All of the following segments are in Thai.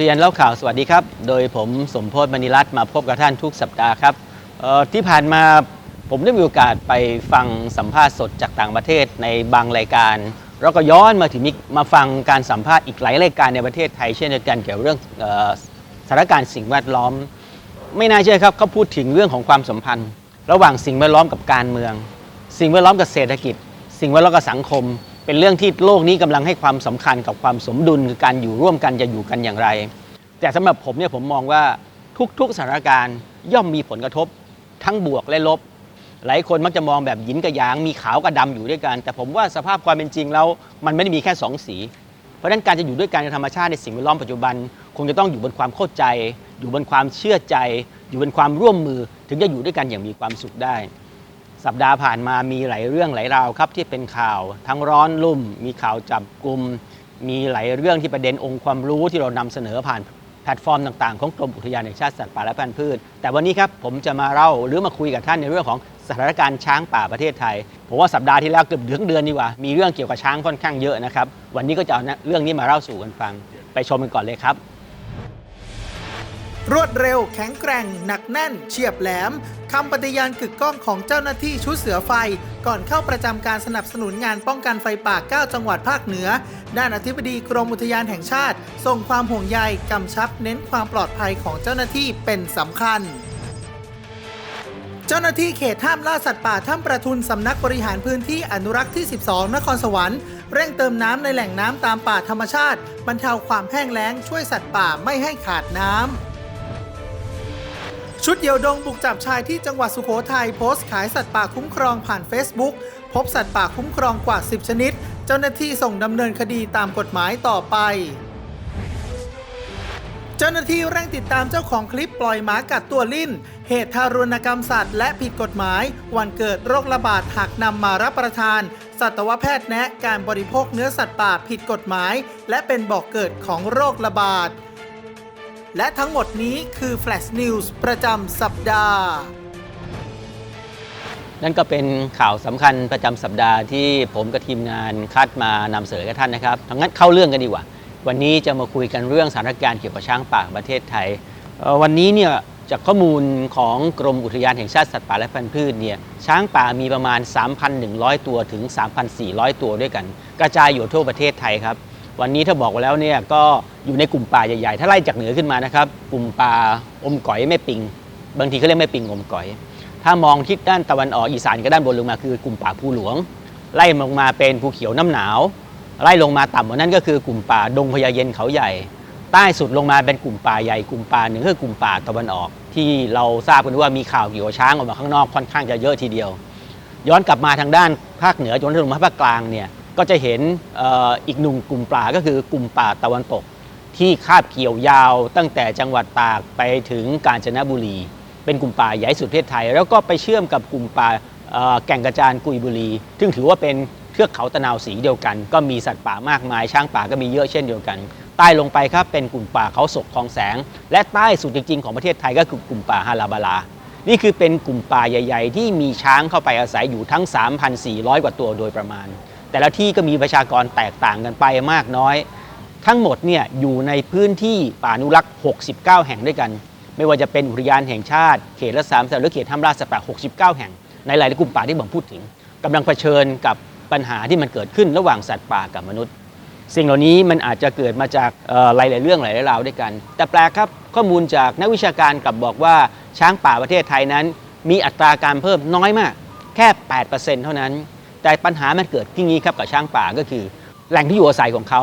อุทยานเล่าข่าวสวัสดีครับ โดยผมสมโพศมณีรัตน์มาพบกับท่านทุกสัปดาห์ครับที่ผ่านมาผมได้มีโอกาสไปฟังสัมภาษณ์สดจากต่างประเทศในบางรายการ แล้วก็ย้อนมาถึงมาฟังการสัมภาษณ์อีกหลายรายการในประเทศไทย เช่นเดียวกันเกี่ยวกับเรื่องออสถานการณ์สิ่งแวดล้อม ไม่น่าเชื่อครับเขาพูดถึงเรื่องของความสัมพันธ์ ระหว่างสิ่งแวดล้อมกับการเมือง สิ่งแวดล้อมกับเศรษฐกิจ สิ่งแวดล้อมกับสังคม เป็นเรื่องที่โลกนี้กำลังให้ความสำคัญกับความสมดุลคือการอยู่ร่วมกันจะอยู่กันอย่างไร แต่สำหรับผมเนี่ยผมมองว่าทุกๆสถานการณ์ย่อมมีผลกระทบ ทั้งบวกและลบ หลายคนมักจะมองแบบหยินกับหยางมีขาวกับดำอยู่ด้วยกัน แต่ผมว่าสภาพความเป็นจริงแล้วมันไม่ได้มีแค่สองสี เพราะฉะนั้นการจะอยู่ด้วยกันในธรรมชาติในสิ่งแวดล้อมปัจจุบัน คงจะต้องอยู่บนความเข้าใจ อยู่บนความเชื่อใจ อยู่บนความร่วมมือ ถึงจะอยู่ด้วยกันอย่างมีความสุขได้ สัปดาห์ผ่านมามีหลายเรื่องหลายราวครับที่เป็นข่าวทั้งร้อนลุ่ม มีข่าวจับกลุ่มมีหลายเรื่องที่ประเด็นองค์ความรู้ที่เรานำเสนอผ่านแพลตฟอร์มต่างๆ ของกรมอุทยานแห่งชาติสัตว์ป่าและพันธุ์พืช แต่วันนี้ครับผมจะมาเล่าหรือมาคุยกับท่านในเรื่องของสถานการณ์ช้างป่าประเทศไทยผมว่าสัปดาห์ที่แล้วเกือบเดือนเดือนดีกว่า มีเรื่องเกี่ยวกับช้างค่อนข้างเยอะนะครับ วันนี้ก็จะเอาเรื่องนี้มาเล่าสู่กันฟัง ไปชมกันก่อนเลยครับ รวดเร็ว แข็งแกร่ง หนักแน่น เฉียบแหลมคำปฏิญาณกึกก้องของเจ้าหน้าที่ชุดเสือไฟ ก่อนเข้าประจำการสนับสนุนงานป้องกันไฟป่า 9 จังหวัดภาคเหนือ ด้านอธิบดีกรมอุทยานแห่งชาติ ส่งความห่วงใยกำชับเน้นความปลอดภัยของเจ้าหน้าที่เป็นสำคัญเจ้าหน้าที่เขตห้ามล่าสัตว์ป่าถ้ำประทุนสำนักบริหารพื้นที่อนุรักษ์ที่ 12 นครสวรรค์เร่งเติมน้ำในแหล่งน้ำตามป่าธรรมชาติ บรรเทาความแห้งแล้งช่วยสัตว์ป่าไม่ให้ขาดน้ำ ชุดเดี่ยวดงบุกจับชายที่จังหวัดสุโขทัยโพสต์ขายสัตว์ป่าคุ้มครองผ่าน Facebook พบสัตว์ป่าคุ้มครองกว่า 10 ชนิด เจ้าหน้าที่ส่งดำเนินคดีตามกฎหมายต่อไป เจ้าหน้าที่เร่งติดตามเจ้าของคลิปปล่อยหมากัดตัวลิ่นเหตุทารุณกรรมสัตว์และผิดกฎหมาย วันเกิดโรคระบาดหากนำมารับประทาน สัตวแพทย์แนะการบริโภคเนื้อสัตว์ป่าผิดกฎหมาย และเป็นบอกเกิดของโรคระบาด และทั้งหมดนี้คือ Flash News ประจำสัปดาห์ นั่นก็เป็นข่าวสำคัญประจำสัปดาห์ที่ผมกับทีมงานคัดมานำเสนอกับท่านนะครับทั้งนั้นเข้าเรื่องกันดีกว่า วันนี้จะมาคุยกันเรื่องสถานการณ์เกี่ยวกับช้างป่าประเทศไทย วันนี้เนี่ยจากข้อมูลของกรมอุทยานแห่งชาติสัตว์ป่าและพันธุ์พืชเนี่ยช้างป่ามีประมาณ 3,100 ตัวถึง 3,400 ตัวด้วยกัน กระจายอยู่ทั่วประเทศไทยครับ วันนี้ถ้าบอกไว้แล้วเนี่ยก็อยู่ในกลุ่มป่าใหญ่ๆ ถ้าไล่จากเหนือขึ้นมานะครับ กลุ่มป่าอมก๋อยแม่ปิง บางทีเขาเรียกแม่ปิงอมก๋อย ถ้ามองทิศด้านตะวันออกอีสานก็ด้านบนลงมาคือกลุ่มป่าภูหลวง ไล่ลงมาเป็นภูเขียวน้ำหนาว ไล่ลงมาต่ำกว่านั้นก็คือกลุ่มป่าดงพญาเย็นเขาใหญ่ ใต้สุดลงมาเป็นกลุ่มป่าใหญ่กลุ่มป่าหนึ่งคือกลุ่มป่าตะวันออก ที่เราทราบกันว่ามีข่าวเกี่ยวกับช้างออกมาข้างนอกค่อนข้างจะเยอะทีเดียว ย้อนกลับมาทางด้านภาคเหนือจนถึงมาภาคกลางเนี่ย ก็จะเห็นอีกหนึ่งกลุ่มป่าก็คือกลุ่มป่าตะวันตก ที่คาบเกี่ยวยาวตั้งแต่จังหวัดตากไปถึงกาญจนบุรี เป็นกลุ่มป่าใหญ่สุดประเทศไทย แล้วก็ไปเชื่อมกับกลุ่มป่าแก่งกระจานกุยบุรี ซึ่งถือว่าเป็นเทือกเขาตะนาวสีเดียวกัน ก็มีสัตว์ป่ามากมาย ช้างป่าก็มีเยอะเช่นเดียวกัน ใต้ลงไปครับเป็นกลุ่มป่าเขาศกคลองแสง และใต้สุดจริงๆของประเทศไทยก็คือกลุ่มป่าฮาราบาลา นี่คือเป็นกลุ่มป่าใหญ่ ๆ ที่มีช้างเข้าไปอาศัยอยู่ทั้ง 3,400 กว่าตัวโดยประมาณ แต่ละที่ก็มีประชากรแตกต่างกันไปมากน้อย ทั้งหมดเนี่ยอยู่ในพื้นที่ป่าอนุรักษ์ 69 แห่งด้วยกัน ไม่ว่าจะเป็นอุทยานแห่งชาติ เขตรักษาพันธุ์สัตว์หรือเขตห้ามล่าสัตว์ป่า69 แห่ง ในหลายๆกลุ่มป่าที่ผมพูดถึงกำลังเผชิญกับปัญหาที่มันเกิดขึ้นระหว่างสัตว์ป่ากับมนุษย์ สิ่งเหล่านี้มันอาจจะเกิดมาจากหลาย ๆ เรื่องหลายๆราวด้วยกัน แต่แปลกครับข้อมูลจากนักวิชาการกลับบอกว่าช้างป่าประเทศไทยนั้น มีอัตราการเพิ่มน้อยมาก แค่ 8%เท่านั้น แต่ปัญหามันเกิดที่นี้ครับกับช้างป่าก็คือ แหล่งที่อยู่อาศัยของเขา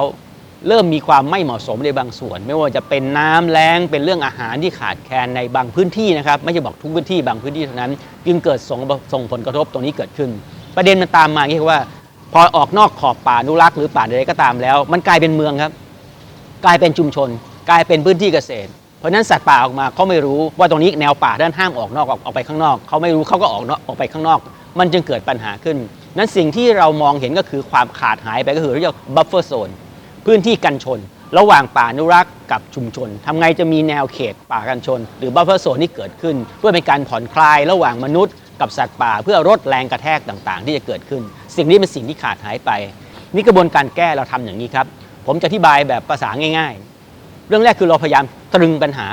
เริ่มมีความไม่เหมาะสมในบางส่วน ไม่ว่าจะเป็นน้ำแล้งเป็นเรื่องอาหารที่ขาดแคลนในบางพื้นที่นะครับไม่ใช่บอกทุกพื้นที่บางพื้นที่เท่านั้น จึงเกิดส่งส่งผลกระทบตรงนี้เกิดขึ้น ประเด็นมันตามมาอย่างนี้ครับว่า พอออกนอกขอบป่านุรักษ์หรือป่าใดก็ตามแล้ว มันกลายเป็นเมืองครับ กลายเป็นชุมชน กลายเป็นพื้นที่เกษตร เพราะนั้นสัตว์ป่าออกมาเขาไม่รู้ว่าตรงนี้แนวป่าด้านห้ามออกนอกออกออกไปข้างนอกเขาไม่รู้เขาก็ออกนอกออกไปข้างนอก มันจึงเกิดปัญหาขึ้น นั้นสิ่งที่เรามองเห็นก็คือความขาดหายไปก็คือเรียกบัฟเฟอร์โซนพื้นที่กันชน ระหว่างป่าอนุรักษ์กับชุมชนทำไงจะมีแนวเขตป่ากันชน หรือบัฟเฟอร์โซนที่เกิดขึ้น เพื่อเป็นการผ่อนคลายระหว่างมนุษย์ กับสัตว์ป่า เพื่อลดแรงกระแทกต่างๆ ที่จะเกิดขึ้น สิ่งนี้เป็นสิ่งที่ขาดหายไป นี่กระบวนการแก้เราทำอย่างนี้ครับ ผมจะอธิบายแบบภาษาง่าย ๆ เรื่องแรกคือเราพยายามตรึงปัญหา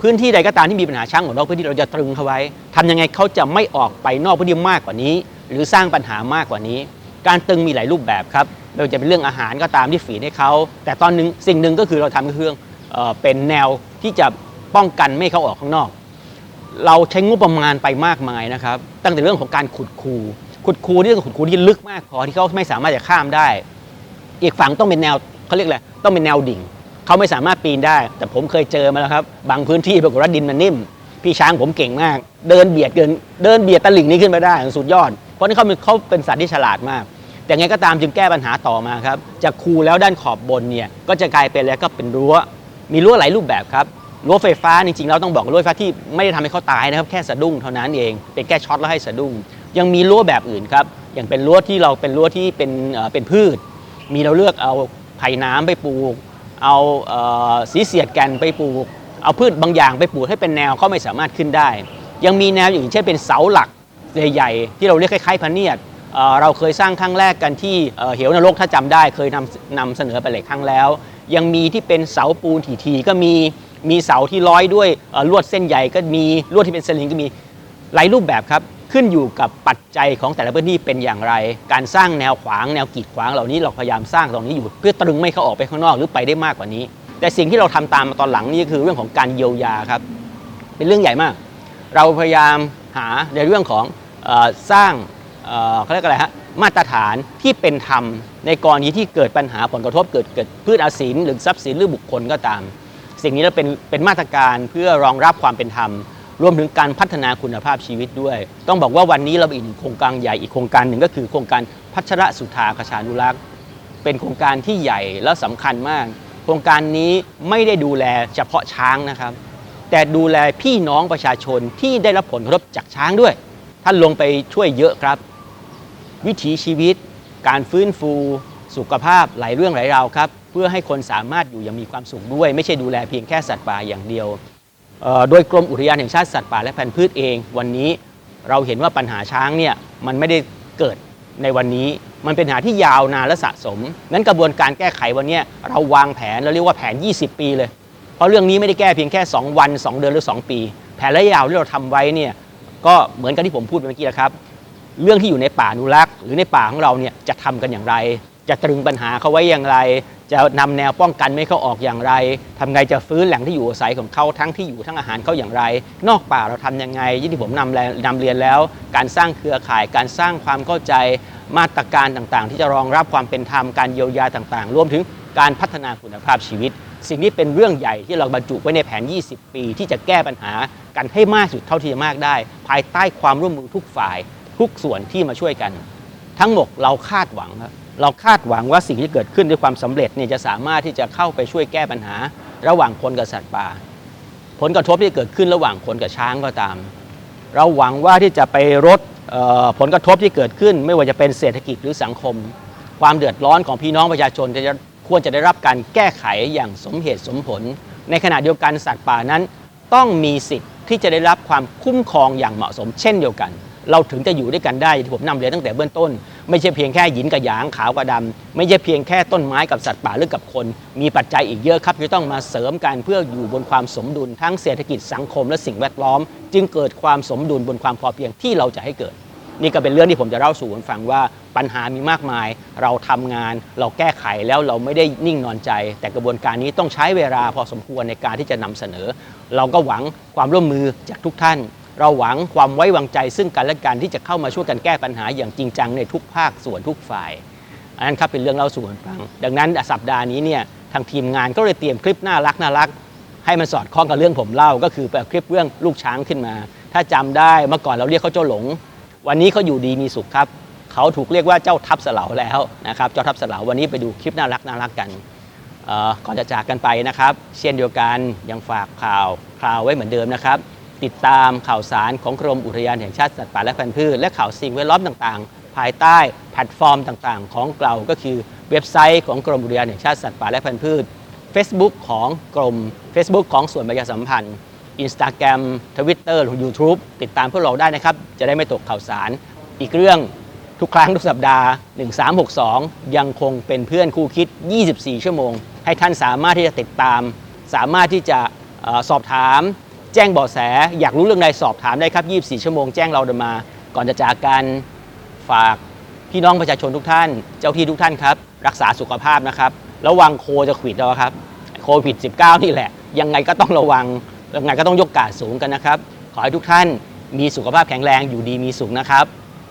พื้นที่ใดก็ตามที่มีปัญหาช้างของนอกพื้นที่เราจะตรึงเขาไว้ทำยังไงเขาจะไม่ออกไปนอกพื้นที่มากกว่านี้ หรือสร้างปัญหามากกว่านี้ การตึงมีหลายรูปแบบครับไม่ว่าจะเป็นเรื่องอาหารก็ตามที่ฝีให้เขา แต่ตอนนึงสิ่งหนึ่งก็คือเราทำเครื่องเอ่อเป็นแนวที่จะป้องกันไม่ให้เขาออกข้างนอก เราใช้งบประมาณไปมากมายนะครับ ตั้งแต่เรื่องของการขุดคูขุดคูนี่ต้องขุดคูที่ลึกมากพอที่เขาไม่สามารถจะข้ามได้ อีกฝั่งต้องเป็นแนวเขาเรียกอะไรต้องเป็นแนวดิ่งเขาไม่สามารถปีนได้ แต่ผมเคยเจอมาแล้วครับ บางพื้นที่ปรากฏว่าดินมันนิ่ม พี่ช้างผมเก่งมาก เดินเบียดเกินเดินเบียดตะลิ่งนี้ขึ้นไปได้สุดยอด เพราะนี่เขาเป็นเขาเป็นสัตว์ที่ฉลาดมาก แต่ไงก็ตามจึงแก้ปัญหาต่อมาครับจากคูแล้วด้านขอบบนเนี่ยก็จะกลายเป็นแล้วก็เป็นรั้ว มีรั้วหลายรูปแบบครับรั้วไฟฟ้าจริงๆเราต้องบอกรั้วไฟฟ้าที่ไม่ได้ทำให้เขาตายนะครับแค่สะดุ้งเท่านั้นเองเป็นแค่ช็อตแล้วให้สะดุ้ง ยังมีรั้วแบบอื่นครับอย่างเป็นรั้วที่เราเป็นรั้วที่เป็นเป็นพืช มีเราเลือกเอาไผ่น้ำไปปลูก เอาเออสีเสียดแกนไปปลูก เอาพืชบางอย่างไปปลูกให้เป็นแนวเขาไม่สามารถขึ้นได้ ยังมีแนวอย่างเช่นเป็นเสาหลัก ใหญ่ๆ ที่เราเรียกคล้ายๆพะเนียดเเราเคยสร้างครั้งแรกกันที่เเหวนรกถ้าจำได้เคยนำนำเสนอไปหลายครั้งแล้ว ยังมีที่เป็นเสาปูนทีๆก็มีมีเสาที่ร้อยด้วยลวดเส้นใหญ่ก็มีลวดที่เป็นสลิงก็มีหลายรูปแบบครับ ขึ้นอยู่กับปัจจัยของแต่ละพื้นที่เป็นอย่างไร การสร้างแนวขวางแนวกีดขวางเหล่านี้เราพยายามสร้างตรงนี้อยู่ เพื่อตรึงไม่ให้เขาออกไปข้างนอกหรือไปได้มากกว่านี้ แต่สิ่งที่เราทำตามมาตอนหลังนี่คือเรื่องของการเยียวยาครับ เป็นเรื่องใหญ่มาก เราพยายามหาในเรื่องของ สร้างเขาเรียกอะไรฮะมาตรฐานที่เป็นธรรม ในกรณีที่เกิดปัญหาผลกระทบเกิดเกิดพืชอาศินหรือทรัพย์สินหรือบุคคลก็ตาม สิ่งนี้เราเป็นเป็นมาตรการเพื่อรองรับความเป็นธรรม รวมถึงการพัฒนาคุณภาพชีวิตด้วย ต้องบอกว่าวันนี้เราอีกหนึ่งโครงการใหญ่อีกโครงการหนึ่งก็คือโครงการพัชรสุธาคชานุรักษ์เป็นโครงการที่ใหญ่และสำคัญมาก โครงการนี้ไม่ได้ดูแลเฉพาะช้างนะครับ แต่ดูแลพี่น้องประชาชนที่ได้รับผลกระทบจากช้างด้วย ท่านลงไปช่วยเยอะครับ วิถีชีวิต การฟื้นฟู สุขภาพหลายเรื่องหลายราวครับ เพื่อให้คนสามารถอยู่อย่างมีความสุขด้วย ไม่ใช่ดูแลเพียงแค่สัตว์ป่าอย่างเดียว โดยกรมอุทยานแห่งชาติสัตว์ป่าและพันธุ์พืชเอง วันนี้เราเห็นว่าปัญหาช้างเนี่ยมันไม่ได้เกิดในวันนี้มันเป็นปัญหาที่ยาวนานและสะสม นั้นกระบวนการแก้ไขวันนี้เราวางแผนเราเรียกว่าแผน 20 ปีเลย เพราะเรื่องนี้ไม่ได้แก้เพียงแค่ 2 วัน 2 เดือนหรือ 2 ปี แผนระยะยาวที่เราทำไว้เนี่ย ก็เหมือนกับที่ผมพูดไปเมื่อกี้นะครับ เรื่องที่อยู่ในป่าอนุรักษ์ หรือในป่าของเราเนี่ยจะทำกันอย่างไร จะตรึงปัญหาเขาไว้อย่างไร จะนำแนวป้องกันไม่ให้เขาออกอย่างไรทำไงจะฟื้นแหล่งที่อยู่อาศัยของเขาทั้งที่อยู่ทั้งอาหารเขาอย่างไร นอกป่าเราทำยังไงยี่ที่ผมนำแลนำเรียนแล้ว การสร้างเครือข่ายการสร้างความเข้าใจมาตรการต่างๆ ที่จะรองรับความเป็นธรรมการเยียวยาต่างๆ รวมถึง การพัฒนาคุณภาพชีวิต สิ่งนี้เป็นเรื่องใหญ่ที่เราบรรจุไว้ในแผน 20 ปี ที่จะแก้ปัญหากันให้มากสุดเท่าที่จะมากได้ ภายใต้ความร่วมมือทุกฝ่าย ทุกส่วนที่มาช่วยกัน ทั้งหมดเราคาดหวังครับเราคาดหวังว่าสิ่งที่เกิดขึ้นด้วยความสำเร็จเนี่ยจะสามารถที่จะเข้าไปช่วยแก้ปัญหา ระหว่างคนกับสัตว์ป่า ผลกระทบที่เกิดขึ้นระหว่างคนกับช้างก็ตาม เราหวังว่าที่จะไปลดผลกระทบที่เกิดขึ้น ไม่ว่าจะเป็นเศรษฐกิจหรือสังคม ความเดือดร้อนของพี่น้องประชาชนจะ ควรจะได้รับการแก้ไขอย่างสมเหตุสมผล ในขณะเดียวกันสัตว์ป่านั้น ต้องมีสิทธิ์ที่จะได้รับความคุ้มครองอย่างเหมาะสม เช่นเดียวกัน เราถึงจะอยู่ด้วยกันได้ที่ผมนำเรียนตั้งแต่เบื้องต้น ไม่ใช่เพียงแค่หยินกับหยางขาวกับดำไม่ใช่เพียงแค่ต้นไม้กับสัตว์ป่าหรือกับคน มีปัจจัยอีกเยอะครับที่ต้องมาเสริมกันเพื่ออยู่บนความสมดุลทั้งเศรษฐกิจสังคมและสิ่งแวดล้อม จึงเกิดความสมดุลบนความพอเพียงที่เราจะให้เกิด นี่ก็เป็นเรื่องที่ผมจะเล่าสู่กันฟังว่าปัญหามีมากมาย เราทำงาน เราแก้ไขแล้วเราไม่ได้นิ่งนอนใจ แต่กระบวนการนี้ต้องใช้เวลาพอสมควรในการที่จะนำเสนอ เราก็หวังความร่วมมือจากทุกท่าน เราหวังความไว้วางใจ ซึ่งกันและกันที่จะเข้ามาช่วยกันแก้ปัญหาอย่างจริงจังในทุกภาคส่วนทุกฝ่าย อันนั้นครับเป็นเรื่องเล่าสู่กันฟัง ดังนั้นสัปดาห์นี้เนี่ยทางทีมงานก็เลยเตรียมคลิปน่ารักน่ารักให้มันสอดคล้องกับเรื่องผมเล่าก็คือแบบคลิปเรื่องลูกช้างขึ้นมา ถ้าจำได้เมื่อก่อนเราเรียกเขาเจ้าหลง วันนี้เขาอยู่ดีมีสุขครับเขาถูกเรียกว่าเจ้าทับสลาแล้วนะครับ เจ้าทับสลาวันนี้ไปดูคลิปน่ารักน่ารักกันก่อนจะจากกันไปนะครับ เช่นเดียวกันยังฝากข่าวคราวไว้เหมือนเดิมนะครับ ติดตามข่าวสารของกรมอุทยานแห่งชาติสัตว์ป่าและพันธุ์พืชและข่าวสิ่งแวดล้อมต่างๆ ภายใต้แพลตฟอร์มต่างๆ ของเราก็คือเว็บไซต์ของกรมอุทยานแห่งชาติสัตว์ป่าและพันธุ์พืช Facebook ของกรม Facebook ของส่วนประชาสัมพันธ์ Instagram Twitter หรือ YouTube ติดตามพวกเราได้นะครับ จะได้ไม่ตกข่าวสาร อีกเรื่องทุกครั้งทุกสัปดาห์ 1362 ยังคงเป็นเพื่อนคู่คิด 24 ชั่วโมง ให้ท่านสามารถที่จะติดตาม สามารถที่จะอสอบถาม แจ้งเบาะแส อยากรู้เรื่องใดสอบถามได้ครับ 24 ชั่วโมงแจ้งเราเดินมา ก่อนจะจากกันฝากพี่น้องประชาชนทุกท่าน เจ้าที่ทุกท่านครับ รักษาสุขภาพนะครับ ระวังโคจะขวิดเราครับ โควิด -19 นี่แหละ ยังไงก็ต้องระวัง งไงก็ต้องยกกาดสูงกันนะครับ ขอให้ทุกท่านมีสุขภาพแข็งแรงอยู่ดีมีสุขนะครับ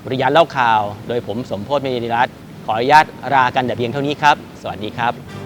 บริยานเล่าข่าว โดยผมสมโพศเมยนิรัตน์ขออนุญาตลากันแต่เพียงเท่านี้ครับ สวัสดีครับ